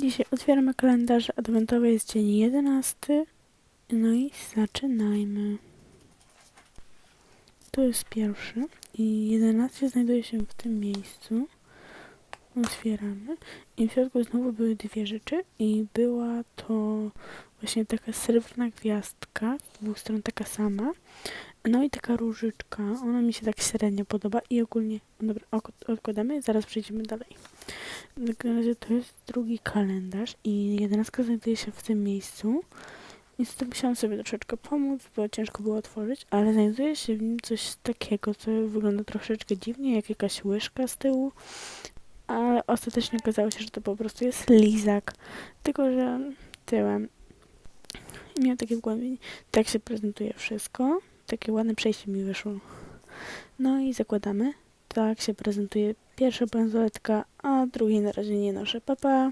Dzisiaj otwieramy kalendarz adwentowy, jest dzień 11. No i zaczynajmy. To jest pierwszy i 11 znajduje się w tym miejscu. Otwieramy i w środku znowu były dwie rzeczy i była to właśnie taka srebrna gwiazdka, dwóch stron taka sama. No i taka różyczka, ona mi się tak średnio podoba i ogólnie, dobra, ok- odkładamy, zaraz przejdziemy dalej. W takim razie to jest drugi kalendarz i jedenastka znajduje się w tym miejscu. Niestety musiałam sobie troszeczkę pomóc, bo ciężko było otworzyć, ale znajduje się w nim coś takiego, co wygląda troszeczkę dziwnie, jak jakaś łyżka z tyłu. Ale ostatecznie okazało się, że to po prostu jest lizak, tylko że tyłem. I miałam takie wgłębienie. Tak się prezentuje wszystko. Takie ładne przejście mi wyszło. No i zakładamy. Tak się prezentuje pierwsza bransoletka, a drugiej na razie nie noszę. Pa, pa.